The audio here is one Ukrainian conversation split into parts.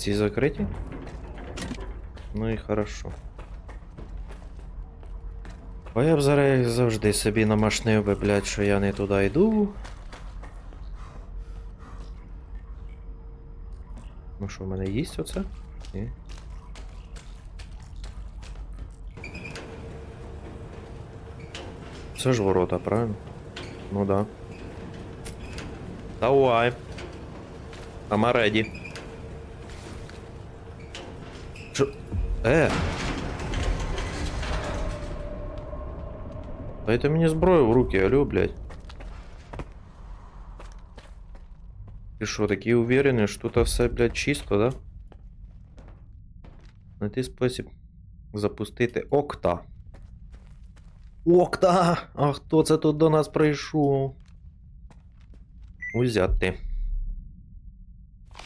ці закриті? Ну і хорошо. Бо я б зараз завжди собі намашнив би, блядь, що я не туди йду. Ну що, в мене їсть оце? Ні. Це ж ворота, правильно? Ну да. Давай. I'm ready. Що? Е. Дайте мені зброю в руки, алло, блядь. Ти що, такий уверений, що тут все, блядь, чисто, да? Знайти спосіб запустити окта. Окта! А хто це тут до нас прийшов? Узяти.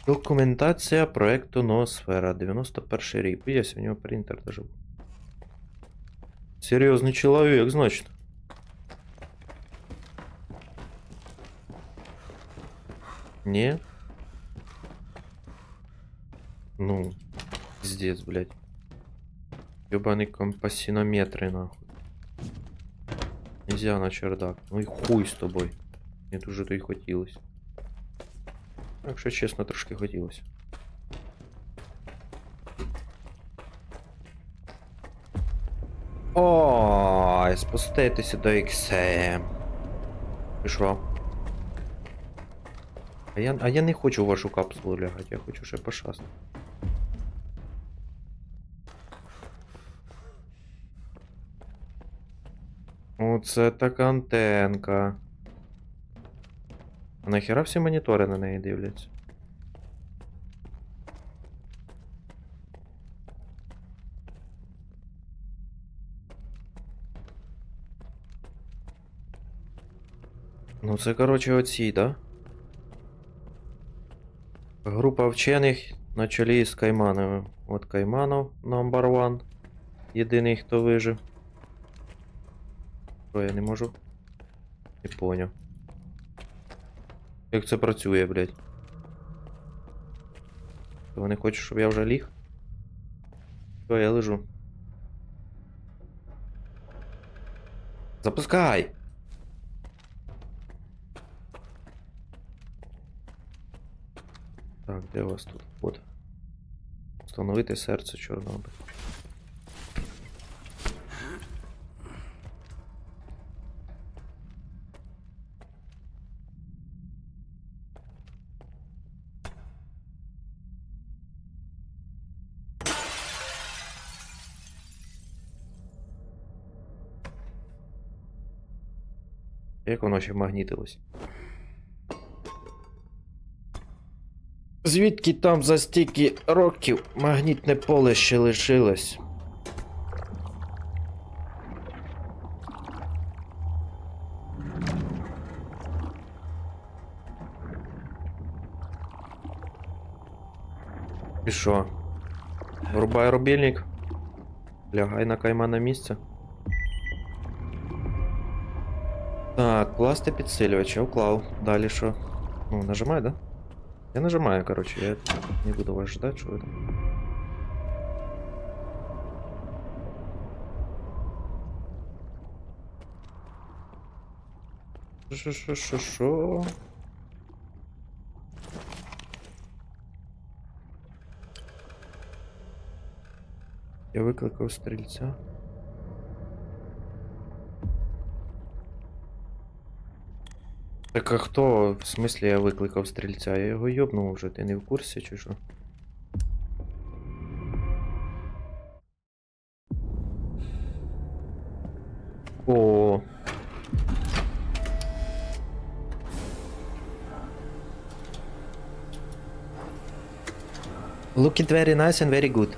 Документація проекту Ноосфера. 91 рік. Я у нього принтер даже був. Серйозний чоловік, значить. Не? Ну, пиздец, блядь. Ёбаный компасинометры, нахуй. Нельзя на чердак. Ну и хуй с тобой. Мне дуже то й хотілось. Якщо чесно, трошки хотілося. Ой, спуститися до XM. Пішло. А я, а я не хочу в вашу капсулу лягати, я хочу ще пошасти. Оце така антенка. А нахера всі монітори на неї дивляться? Ну це, короче, оці, да? Група вчених на чолі з Каймановим. От Кайманов number one. Єдиний, хто вижив. Що я не можу? Не поняв. Як це працює, блядь? Ти Вони хочуть, щоб я вже ліг? Що, я лежу. Запускай! Так, де у вас тут? От. Встановити серце Чорнобиль. Як воно ще магнітилось? Звідки там за стільки років магнітне поле ще лишилось? І що? Врубай рубільник. Лягай на кайма на місце. Так, класти підсилювач, я вклав. Далі що? Ну, нажимай, да? Я нажимаю, короче, я не буду вас ждать, что вы там. Шо-шо-шо-шо? Я викликав стрільця. Так а хто? В смислі я викликав стрільця? Я його йобнув вже, ти не в курсі чи що? О. Look very nice and very good.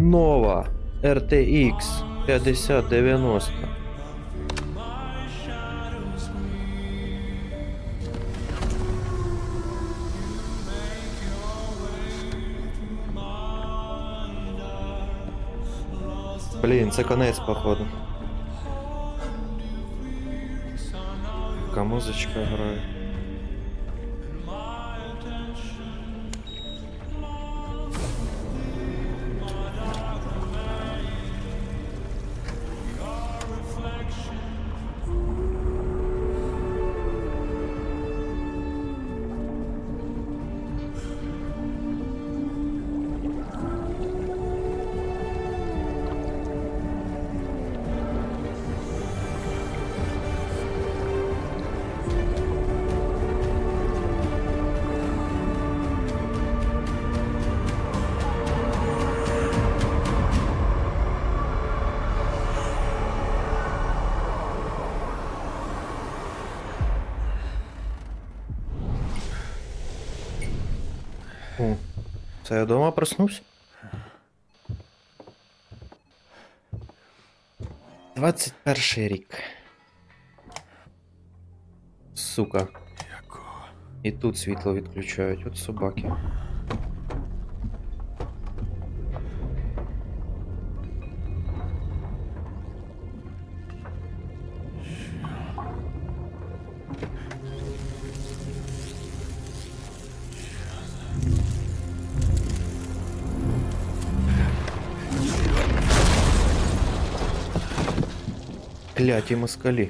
Nova RTX 5090. Блін, це конець, походу. Така музичка грає. О, це я дома проснувся? 21 рік. Сука. І тут світло відключають, от собаки. Кляті москалі.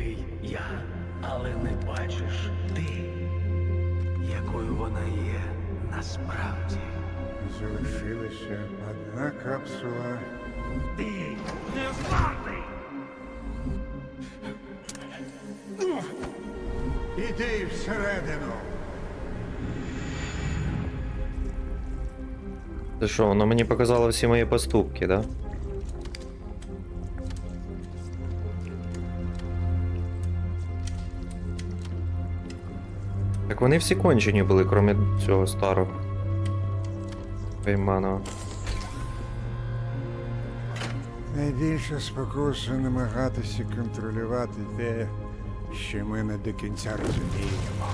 Сліпий я, але не бачиш ти, якою вона є насправді. Залишилася одна капсула. Ти не зламний! Іди всередину. Це що, воно мені показало всі мої поступки, да? Так вони всі кончені були, крім цього старого. Вейманова. Найбільша спокуса намагатися контролювати те, що ми не до кінця розуміємо.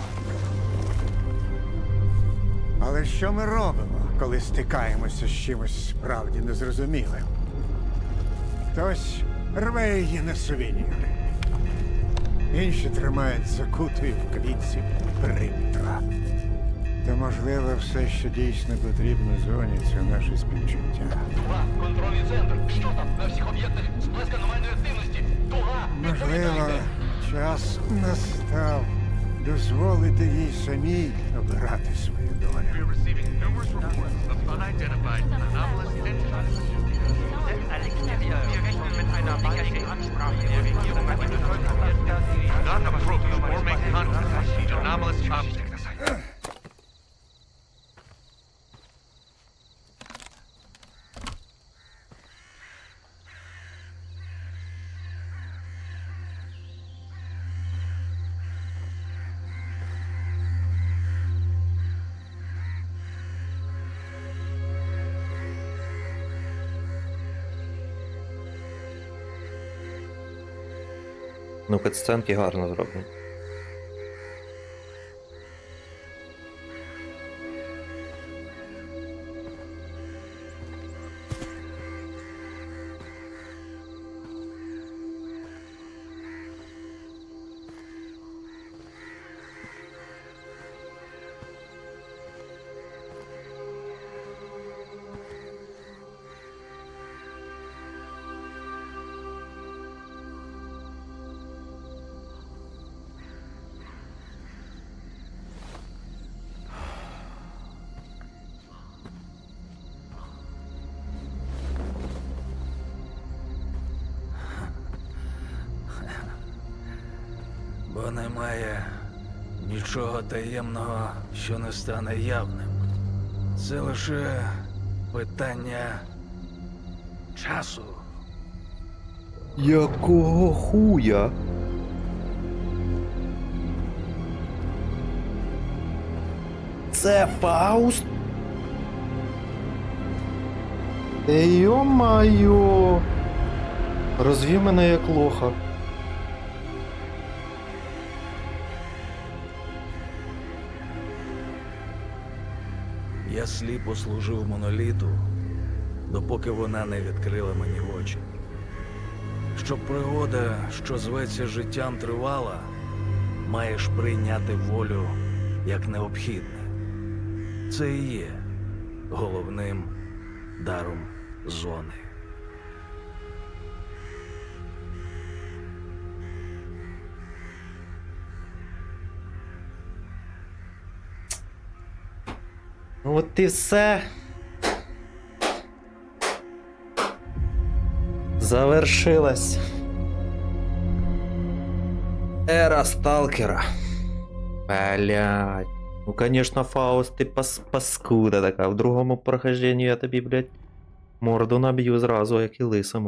Але що ми робимо, коли стикаємося з чимось справді незрозумілим? Хтось рве її на сувеніри. Інші тримають закутою в клітці периметра. Та можливо, все, що дійсно потрібно зоні, це наше співчуття. Туга, контрольний центр. Що там? На всіх об'єктах сплеск аномальної активності. Туга, Можливо, час настав дозволити їй самій обирати свою долю. Not approach or make contact the anomalous object. Ну, катсценки гарно зроблені. Бо немає нічого таємного, що не стане явним. Це лише питання часу. Якого хуя? Це Фауст? Йо-майо! Розвів мене як лоха. Я сліпо служив моноліту, допоки вона не відкрила мені очі. Щоб пригода, що зветься життям, тривала, маєш прийняти волю як необхідне. Це і є головним даром зони. От і все. Завершилась. Ера сталкера. Блять. Ну, конечно, Фауст, ти пас паскуда така. В другому прохожденні я тобі, блядь, морду наб'ю зразу, як і лисому.